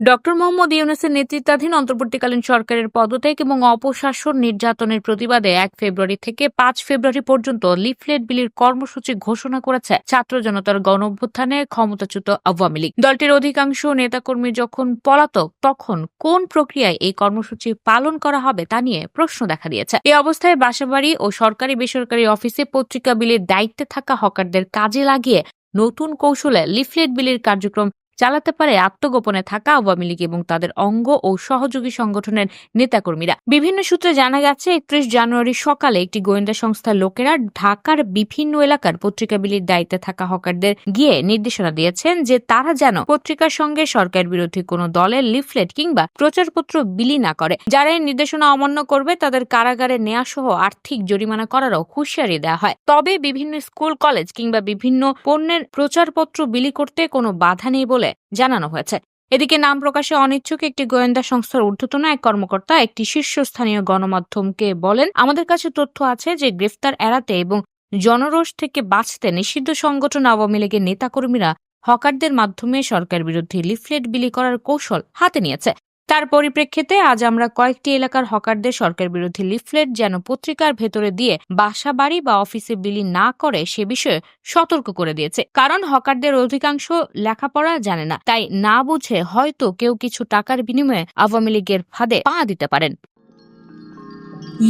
Doctor Mohammad ইউনুসের নেতৃত্বাধীন অন্তর্বর্তীকালীন সরকারের পদত্যাগ এবং অপশাসন নির্যাতনের প্রতিবাদে এক ফেব্রুয়ারি থেকে পাঁচ ফেব্রুয়ারি পর্যন্ত লিফলেট বিলির কর্মসূচি ঘোষণা করেছে ছাত্র জনতার গণ অভ্যুত্থানে ক্ষমতাচ্যুত আওয়ামী লীগ। দলটির অধিকাংশ নেতাকর্মী যখন পলাতক, তখন কোন প্রক্রিয়ায় এই কর্মসূচি পালন করা হবে তা নিয়ে প্রশ্ন দেখা দিয়েছে। এই অবস্থায় বাসাবাড়ি ও সরকারি বেসরকারি অফিসে পত্রিকা বিলির দায়িত্বে থাকা হকারদের কাজে লাগিয়ে নতুন কৌশলে লিফলেট বিলির কার্যক্রম চালাতে পারে আত্মগোপনে থাকা আওয়ামী লীগ এবং তাদের অঙ্গ ও সহযোগী সংগঠনের নেতাকর্মীরা। বিভিন্ন সূত্রে জানা গেছে, একত্রিশ জানুয়ারি সকালে একটি গোয়েন্দা সংস্থার লোকেরা ঢাকার বিভিন্ন এলাকার পত্রিকা বিলির দায়িত্বে থাকা হকারদের গিয়ে নির্দেশনা দিয়েছেন যে তারা যেন পত্রিকার সঙ্গে সরকার বিরোধী কোনো দলের লিফলেট কিংবা প্রচারপত্র বিলি না করে। যারা এই নির্দেশনা অমান্য করবে, তাদের কারাগারে নেওয়া সহ আর্থিক জরিমানা করারও হুঁশিয়ারি দেওয়া হয়। তবে বিভিন্ন স্কুল, কলেজ কিংবা বিভিন্ন পণ্যের প্রচারপত্র বিলি করতে কোনো বাধা নেই বলে জানানো হয়েছে। এদিকে নাম প্রকাশে অনিচ্ছুক একটি গোয়েন্দা সংস্থার ঊর্ধ্বতন এক কর্মকর্তা একটি শীর্ষস্থানীয় গণমাধ্যমকে বলেন, আমাদের কাছে তথ্য আছে যে গ্রেফতার এড়াতে এবং জনরোষ থেকে বাঁচতে নিষিদ্ধ সংগঠন আওয়ামী লীগের নেতাকর্মীরা হকারদের মাধ্যমে সরকার বিরুদ্ধে লিফলেট বিলি করার কৌশল হাতে নিয়েছে। তার পরিপ্রেক্ষিতে আজ আমরা কয়েকটি এলাকার হকারদের সরকার বিরোধী লিফলেট যেন পত্রিকার ভেতরে দিয়ে বাসা বাড়ি বা অফিসে বিলি না করে সে বিষয়ে সতর্ক করে দিয়েছে। কারণ হকারদের অধিকাংশ লেখাপড়া জানে না, তাই না বুঝে হয়তো কেউ কিছু টাকার বিনিময়ে আওয়ামী লীগের ফাঁদে পা দিতে পারেন।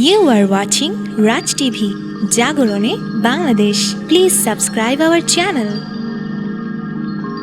You are watching Raj TV জাগরণে Bangladesh please subscribe our channel.